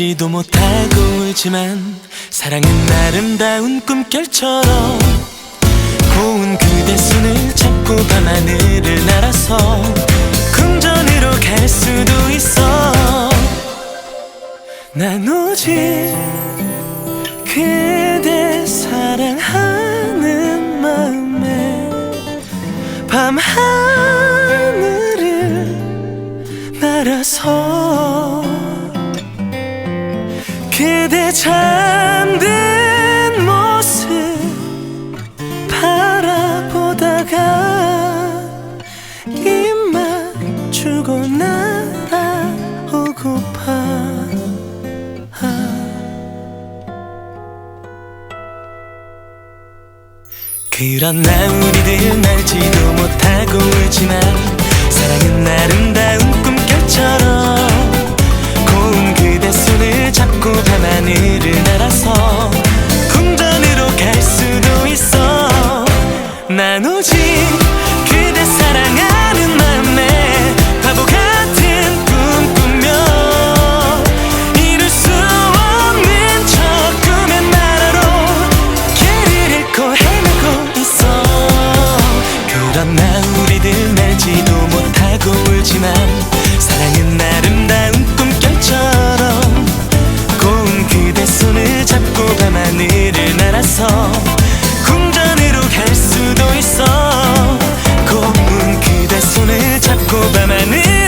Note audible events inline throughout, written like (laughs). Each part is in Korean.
날지도 못하고 울지만 사랑은 아름다운 꿈결처럼 고운 그대 손을 잡고 밤하늘을 날아서 궁전으로 갈 수도 있어. 난 오직 그대 사랑하는 마음에 밤하늘을 날아서 그대 잠든 모습 바라보다가 입만 주고 날아오고파. 그러나 우리들 날지도 못하고 울지만 사랑은 아름다운 꿈결처럼 hemen yerine. 날아서 궁전으로 갈 수도 있어. 고운 그대 손을 잡고 밤하늘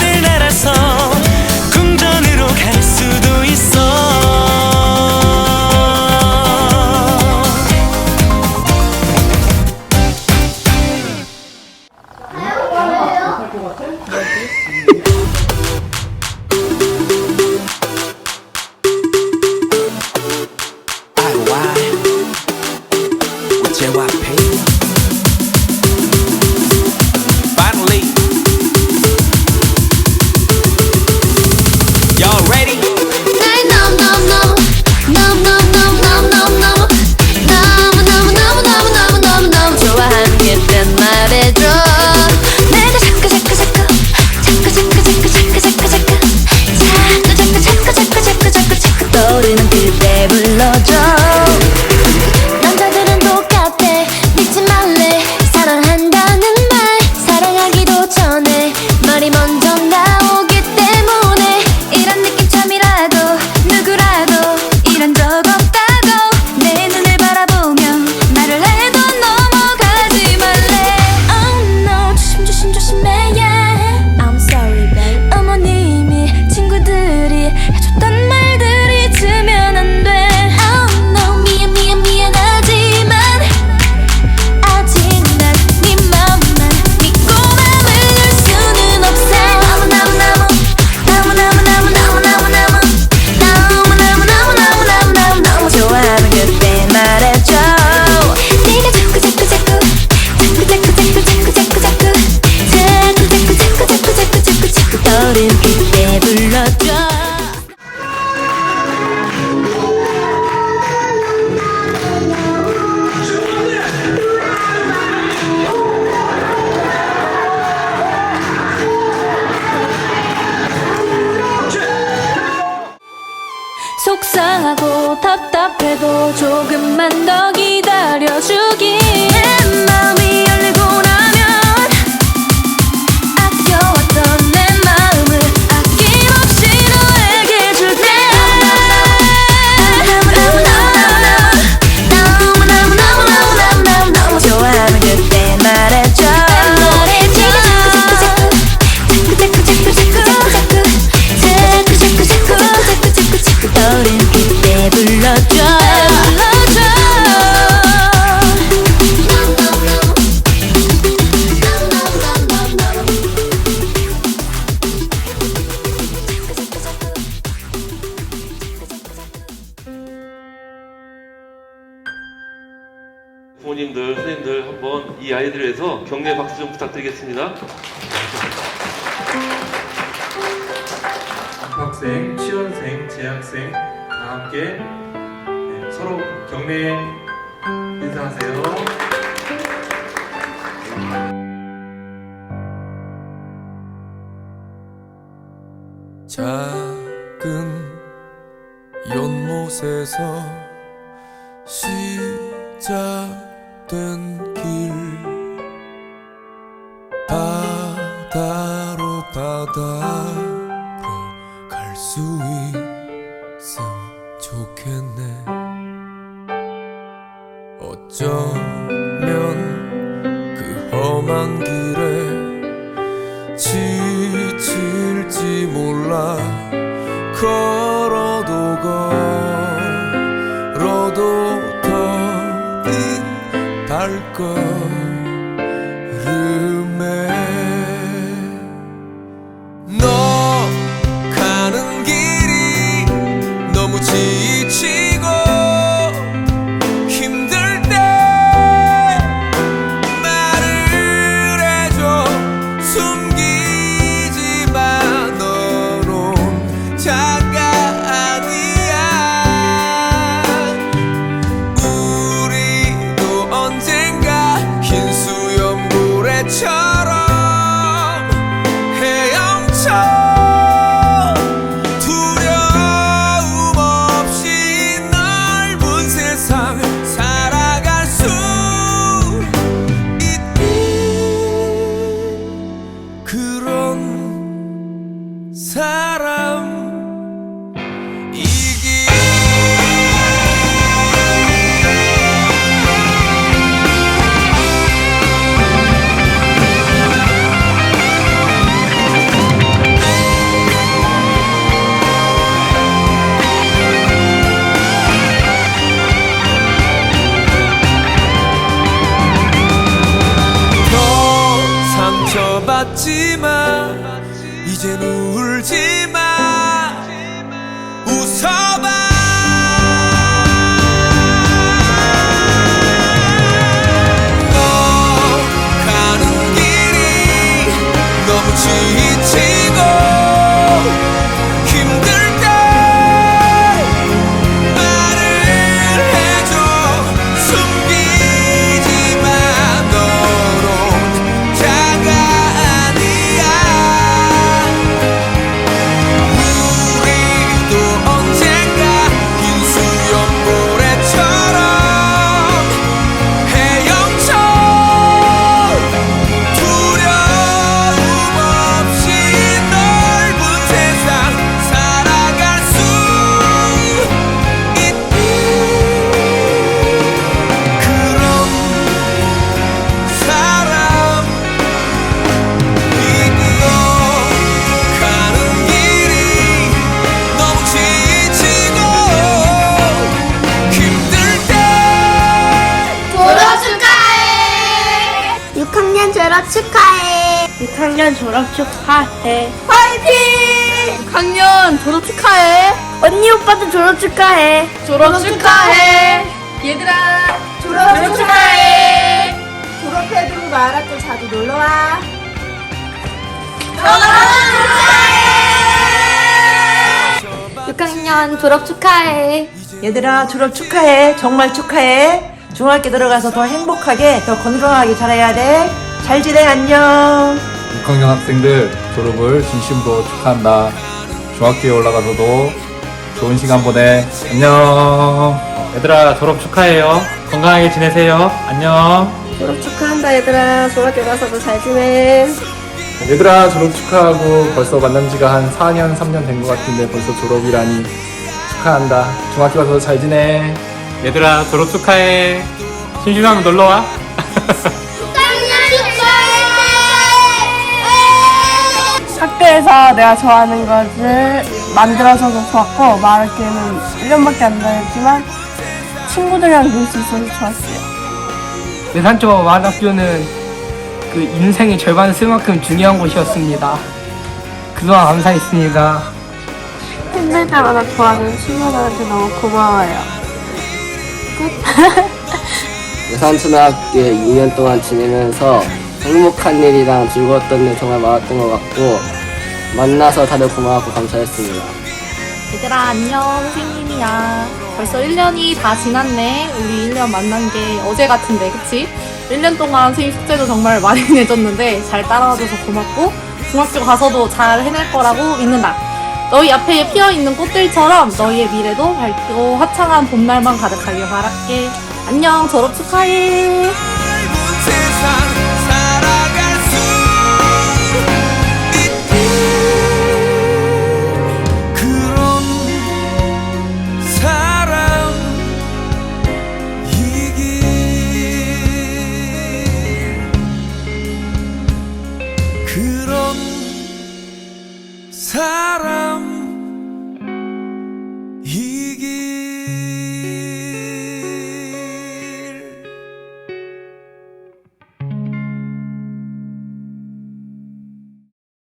선생님들 한번 이 아이들을 위해서 격려 박수 좀 부탁드리겠습니다. 학생, 취원생, 재학생 다 함께 네, 서로 격려 인사하세요. 작은 연못에서 시작 된 길. 바다로 바다로 갈 수 있음 좋겠네. 어쩌면 그 험한 길 go 때처럼 상처받지마 이젠 울지마. 웃어 축하해 6학년 졸업 축하해. 화이팅 6학년 졸업 축하해. 언니 오빠도 졸업 축하해 졸업 축하해. 얘들아 졸업 축하해. 졸업해도 마라또 자주 놀러와. 6학년 졸업 축하해 얘들아 졸업 축하해. 정말 축하해. 중학교 들어가서 더 행복하게, 더 건강하게 잘해야 돼. 잘 지내 안녕. 6학년 학생들 졸업을 진심으로 축하한다. 중학교에 올라가서도 좋은 시간 보내. 안녕. 얘들아 졸업 축하해요. 건강하게 지내세요. 안녕. 졸업 축하한다 얘들아. 중학교 가서도 잘 지내. 얘들아 졸업 축하하고 벌써 만난 지가 한 4년 3년 된 것 같은데 벌써 졸업이라니 축하한다. 중학교 가서 잘 지내. 얘들아 졸업 축하해. 심심하면 놀러 와. (laughs) 학교에서 내가 좋아하는 것을 만들어서도 좋았고 말하기에는 1년밖에 안 다녔지만 친구들이랑 놀 수 있어서 좋았어요. 내산초 만학교는 그 인생의 절반을 쓸 만큼 중요한 곳이었습니다. 그동안 감사했습니다. 힘들 때마다 좋아하는 친구들한테 너무 고마워요. (laughs) 예산초등학교에 2년 동안 지내면서 행복한 일이랑 즐거웠던 일 정말 많았던 것 같고 만나서 다들 고마웠고 감사했습니다. 얘들아 안녕 선생님이야. 벌써 1년이 다 지났네. 우리 1년 만난 게 어제 같은데 그치? 1년 동안 선생님 숙제도 정말 많이 (laughs) 내줬는데 잘 따라와줘서 고맙고 중학교 가서도 잘 해낼 거라고 믿는다. 너희 앞에 피어있는 꽃들처럼 너희의 미래도 밝고 화창한 봄날만 가득하길 바랄게. 안녕 졸업 축하해